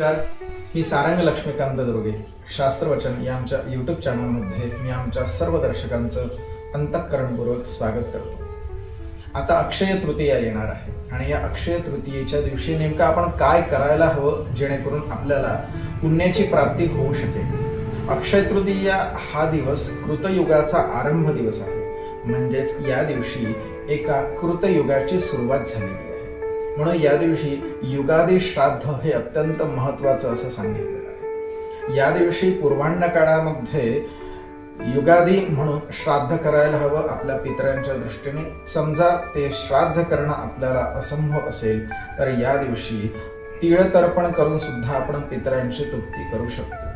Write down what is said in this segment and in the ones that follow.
तर मी सारंग लक्ष्मीकांत दुर्गे. शास्त्रवचन या आमच्या यूट्यूब चॅनलमध्ये मी आमच्या सर्व दर्शकांचं अंतःकरणपूर्वक स्वागत करतो. आता अक्षय तृतीया येणार आहे आणि या अक्षय तृतीयेच्या दिवशी नेमकं आपण काय करायला हवं जेणेकरून आपल्याला पुण्याची प्राप्ती होऊ शकेल? अक्षय तृतीया हा दिवस कृतयुगाचा आरंभ दिवस आहे. म्हणजेच या दिवशी एका कृतयुगाची सुरुवात झालेली आहे. म्हणून या दिवशी युगादी श्राद्ध हे अत्यंत महत्वाचं असं सांगितलेलं आहे. या दिवशी पूर्वांड काळामध्ये युगादी म्हणून श्राद्ध करायला हवं आपल्या पितरांच्या दृष्टीने. समजा ते श्राद्ध करणं आपल्याला असंभव असेल तर या दिवशी तिळतर्पण करून सुद्धा आपण पितरांची तृप्ती करू शकतो.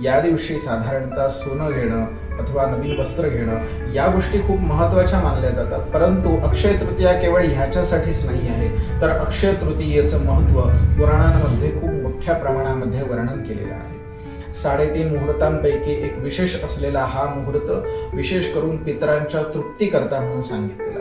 या दिवशी साधारणतः सोनं घेणं अथवा नवीन वस्त्र घेणं या गोष्टी खूप महत्त्वाच्या मानल्या जातात. परंतु अक्षय तृतीया केवळ ह्याच्यासाठीच नाही आहे. तर अक्षय तृतीयेचं महत्त्व पुराणांमध्ये खूप मोठ्या प्रमाणामध्ये वर्णन केलेलं आहे. साडेतीन मुहूर्तांपैकी एक विशेष असलेला हा मुहूर्त विशेष करून पितरांच्या तृप्तीकरता म्हणून सांगितला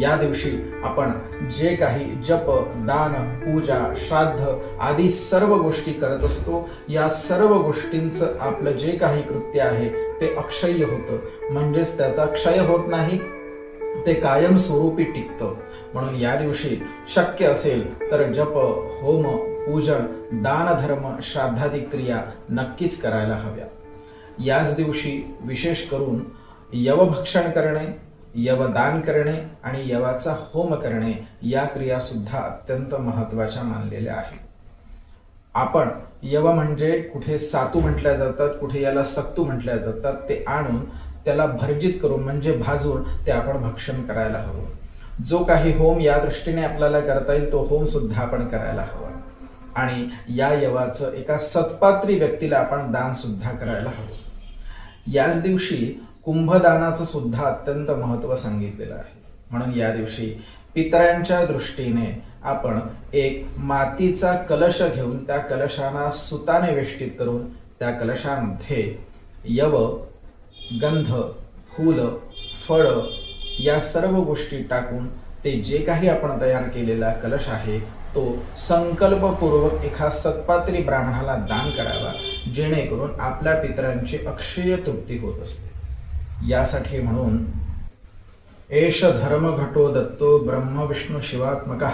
या दिवशी आपण जे काही जप दान पूजा श्राद्ध आदी सर्व गोष्टी करत असतो या सर्व गोष्टींचं आपलं जे काही कृत्य आहे ते अक्षय्य होतं. म्हणजेच त्याचा क्षय होत नाही ते कायम स्वरूपी टिकतं. म्हणून या दिवशी शक्य असेल तर जप होम पूजन दान धर्म श्राद्धादी क्रिया नक्कीच करायला हव्या. याच दिवशी विशेष करून यवभक्षण करणे यवदान करणे आणि यवाचा होम करणे या क्रिया सुद्धा अत्यंत महत्त्वाच्या मानलेल्या आहेत. आपण यव म्हणजे कुठे सातू म्हटल्या जातात कुठे याला सक्तू म्हटल्या जातात ते आणून त्याला भर्जित करून म्हणजे भाजून ते आपण भक्षण करायला हवं. जो काही होम या दृष्टीने आपल्याला करता येईल तो होम सुद्धा आपण करायला हवा. आणि या यवाचं एका सत्पात्री व्यक्तीला आपण दान सुद्धा करायला हवं. याच दिवशी कुंभदानाचं सुद्धा अत्यंत महत्त्व सांगितलेलं आहे. म्हणून या दिवशी पितरांच्या दृष्टीने आपण एक मातीचा कलश घेऊन त्या कलशांना सुताने वेष्टित करून त्या कलशामध्ये यव गंध फुलं फळ या सर्व गोष्टी टाकून ते जे काही आपण तयार केलेला कलश आहे तो संकल्पपूर्वक एका सत्पात्री ब्राह्मणाला दान करावा जेणेकरून आपल्या पितरांची अक्षय तृप्ती होत असते. यासाठी म्हणून एष धर्मघटो दत्तो ब्रह्मविष्णु शिवात्मक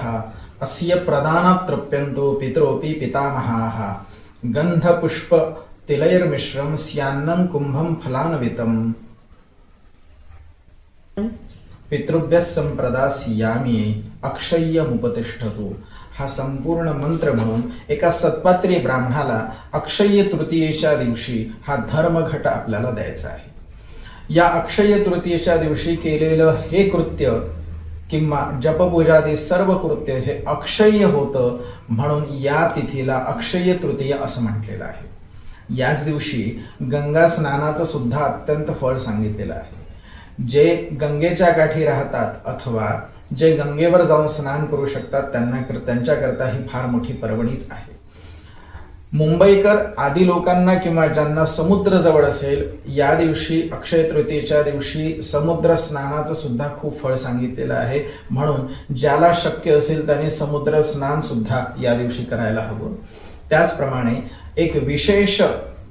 अस्य प्रदानात तृप्यंतो पितरोपी पितामहा। गंधपुष्प तिलैर्मिश्रम स्यान्नं कुंभम फलान्वितम। पितृभ्य संप्रदास्यामी अक्षय्यमुपतिष्ठतो। हा संपूर्ण मंत्र म्हणून एका सत्पात्री ब्राह्मणाला अक्षय्य तृतीयेच्या दिवशी हा धर्मघट आपल्याला द्यायचा आहे। या अक्षय तृतीयेच्या दिवशी केलेलं हे कृत्य किंवा जपपूजादी सर्व कृत्य हे अक्षय होतं म्हणून या तिथीला अक्षय तृतीय असं म्हटलेलं आहे. याच दिवशी गंगा स्नानाचं सुद्धा अत्यंत फळ सांगितलेलं आहे. जे गंगेच्या काठी राहतात अथवा जे गंगेवर जाऊन स्नान करू शकतात त्यांना त्यांच्याकरता ही फार मोठी पर्वणीच आहे. मुंबईकर आदी लोकांना किंवा ज्यांना समुद्र जवळ असेल या दिवशी अक्षय तृतीयेच्या दिवशी समुद्र स्नानाचं सुद्धा खूप फळ सांगितलेलं आहे. म्हणून ज्याला शक्य असेल त्याने समुद्र स्नान सुद्धा या दिवशी करायला हवं. त्याचप्रमाणे एक विशेष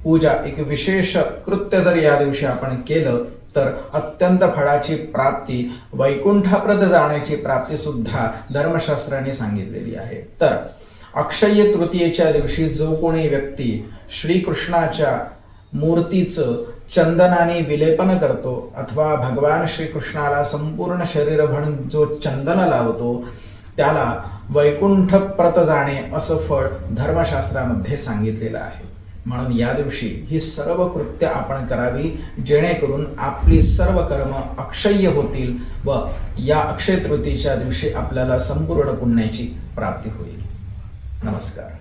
पूजा एक विशेष कृत्य जर या दिवशी आपण केलं तर अत्यंत फळाची प्राप्ती वैकुंठाप्रद जाण्याची प्राप्ती सुद्धा धर्मशास्त्राने सांगितलेली आहे. तर अक्षय तृतीयेच्या दिवशी जो कोणी व्यक्ती श्रीकृष्णाच्या मूर्तीचं चंदनाने विलेपन करतो अथवा भगवान श्रीकृष्णाला संपूर्ण शरीरभण जो चंदन लावतो त्याला वैकुंठ प्रत जाणे असं फळ धर्मशास्त्रामध्ये सांगितलेलं आहे. म्हणून या दिवशी ही सर्व कृत्य आपण करावी जेणेकरून आपली सर्व कर्म अक्षय्य होतील व या अक्षय तृतीच्या दिवशी आपल्याला संपूर्ण पुण्याची प्राप्ती होईल. नमस्कार